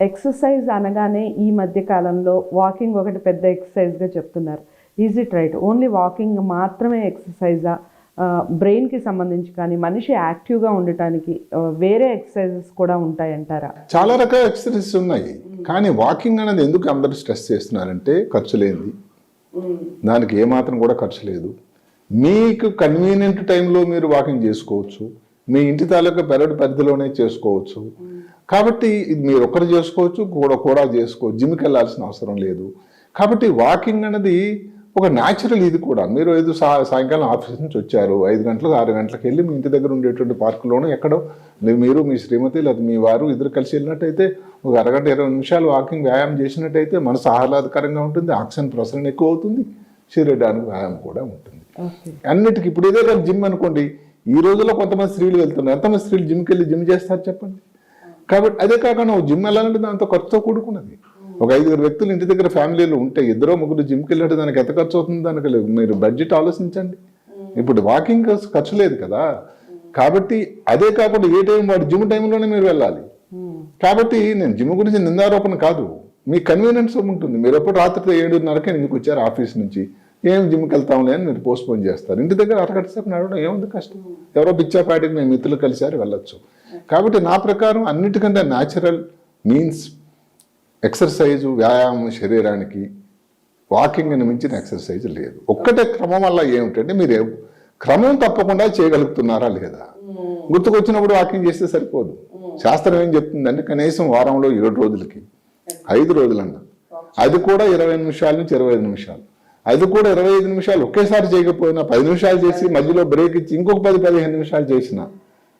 Exercise అనగానే ఈ మధ్య కాలంలో వాకింగ్ ఒకటి పెద్ద ఎక్సర్సైజ్గా చెప్తున్నారు. Is it right only walking మాత్రమే ఎక్సర్సైజా? బ్రెయిన్కి సంబంధించి కానీ మనిషి యాక్టివ్గా ఉండటానికి వేరే ఎక్సర్సైజెస్ కూడా ఉంటాయంటారా? చాలా రకాల ఎక్సర్సైజెస్ ఉన్నాయి. కానీ వాకింగ్ అనేది ఎందుకు అందరూ స్ట్రెస్ చేస్తున్నారంటే ఖర్చు లేనిది. దానికి ఏమాత్రం కూడా ఖర్చు లేదు. మీకు కన్వీనియంట్ టైంలో మీరు వాకింగ్ చేసుకోవచ్చు. మీ ఇంటి తాలూకా పెరడు పరిధిలోనే చేసుకోవచ్చు. కాబట్టి ఇది మీరు ఒక్కరు చేసుకోవచ్చు కూడా కూడా చేసుకోవచ్చు జిమ్కి వెళ్ళాల్సిన అవసరం లేదు. కాబట్టి వాకింగ్ అనేది ఒక న్యాచురల్ ఇది కూడా. మీరు ఐదు సా సాయంకాలం ఆఫీస్ నుంచి వచ్చారు ఐదు గంటలకు ఆరు గంటలకు వెళ్ళి మీ ఇంటి దగ్గర ఉండేటువంటి పార్కులోనూ ఎక్కడో మీరు మీ శ్రీమతి లేదా మీ వారు ఇద్దరు కలిసి వెళ్ళినట్టయితే ఒక అరగంట ఇరవై నిమిషాలు వాకింగ్ వ్యాయామం చేసినట్టయితే మనసు ఆహ్లాదకరంగా ఉంటుంది ఆక్సిజన్ ప్రసరణ ఎక్కువ అవుతుంది శరీరానికి వ్యాయామం కూడా ఉంటుంది. అన్నిటికీ ఇప్పుడు ఇదే కదా జిమ్ అనుకోండి ఈ రోజుల్లో కొంతమంది స్త్రీలు వెళ్తున్నారు. ఎంతమంది స్త్రీలు జిమ్కి వెళ్ళి జిమ్ చేస్తారు చెప్పండి? కాబట్టి అదే కాకుండా జిమ్ వెళ్ళాలంటే దాంతో ఖర్చుతో కూడుకున్నది. ఒక ఐదుగురు వ్యక్తులు ఇంటి దగ్గర ఫ్యామిలీలో ఉంటే ఇద్దరో ముగ్గురు జిమ్కి వెళ్ళాడు దానికి ఎంత ఖర్చు అవుతుంది దానికి లేదు. మీరు బడ్జెట్ ఆలోచించండి. ఇప్పుడు వాకింగ్ ఖర్చు లేదు కదా. కాబట్టి అదే కాకుండా ఏ టైం వాడు జిమ్ టైంలోనే మీరు వెళ్ళాలి. కాబట్టి నేను జిమ్ గురించి నిందారోపణ కాదు. మీ కన్వీనియన్స్ ఉంటుంది. మీరు ఎప్పుడు రాత్రి ఏడున్నరకే ఎందుకు వచ్చారు ఆఫీస్ నుంచి. ఏం జిమ్కి వెళ్తాంలే అని మీరు పోస్ట్ పోన్ చేస్తారు. ఇంటి దగ్గర అరగంట సేపు నడవడం ఏముంది కష్టం? ఎవరో పిచ్చాపాటికి మేము మిత్రులు కలిసారు వెళ్ళొచ్చు. కాబట్టి నా ప్రకారం అన్నిటికంటే న్యాచురల్ మీన్స్ ఎక్సర్సైజు వ్యాయామం శరీరానికి వాకింగ్ అని మించిన ఎక్సర్సైజ్ లేదు. ఒక్కటే క్రమం వల్ల ఏమిటంటే మీరు క్రమం తప్పకుండా చేయగలుగుతున్నారా లేదా? గుర్తుకొచ్చినప్పుడు వాకింగ్ చేస్తే సరిపోదు. శాస్త్రం ఏం చెప్తుందంటే కనీసం వారంలో ఏడు రోజులకి ఐదు రోజులన్నా. అది కూడా ఇరవై నిమిషాల నుంచి ఇరవై నిమిషాలు. అది కూడా ఇరవై ఐదు నిమిషాలు ఒకేసారి చేయకపోయినా పది నిమిషాలు చేసి మధ్యలో బ్రేక్ ఇచ్చి ఇంకొక పది పదిహేను నిమిషాలు చేసిన.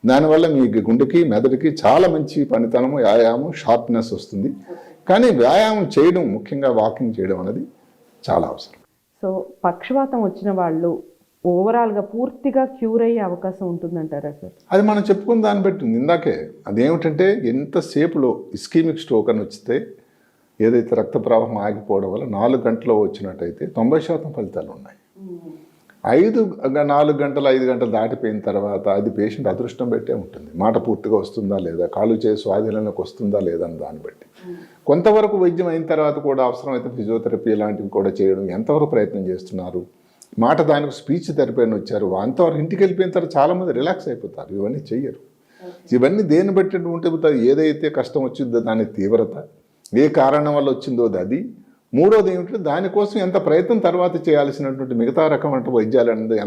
దానివల్ల మీ గుండెకి మెదడుకి చాలా మంచి పనితనము వ్యాయామం షార్ప్నెస్ వస్తుంది. కానీ వ్యాయామం చేయడం ముఖ్యంగా వాకింగ్ చేయడం అనేది చాలా అవసరం. సో పక్షవాతం వచ్చిన వాళ్ళు ఓవరాల్గా పూర్తిగా క్యూర్ అయ్యే అవకాశం ఉంటుందంటారా సార్ అది మనం చెప్పుకున్న దాన్ని బట్టి ఉంది. ఇందాకే అదేమిటంటే ఎంతసేపులో ఇస్కీమిక్ స్ట్రోక్ అని వచ్చితే ఏదైతే రక్త ప్రవాహం ఆగిపోవడం వల్ల నాలుగు గంటల్లో వచ్చినట్టయితే తొంభై శాతం ఫలితాలు ఉన్నాయి. ఐదు నాలుగు గంటలు ఐదు గంటలు దాటిపోయిన తర్వాత అది పేషెంట్ అదృష్టం పెట్టే ఉంటుంది. మాట పూర్తిగా వస్తుందా లేదా కాలు చేసి స్వాధీనంలోకి వస్తుందా లేదా అని దాన్ని బట్టి. కొంతవరకు వైద్యం అయిన తర్వాత కూడా అవసరమైతే ఫిజియోథెరపీ లాంటివి కూడా చేయడం ఎంతవరకు ప్రయత్నం చేస్తున్నారు? మాట దానికి స్పీచ్ థెరపీ అని వచ్చారు. అంతవరకు ఇంటికి వెళ్ళిపోయిన తర్వాత చాలామంది రిలాక్స్ అయిపోతారు. ఇవన్నీ చెయ్యరు. ఇవన్నీ దేన్ని బట్టి ఉంటుంది ఏదైతే కష్టం వచ్చిందో దాని తీవ్రత ఏ కారణం వల్ల వచ్చిందో అది మూడోది ఏమిటంటే దానికోసం ఎంత ప్రయత్నం తర్వాత చేయాల్సినటువంటి మిగతా రకమైన వైద్యాలు అనేది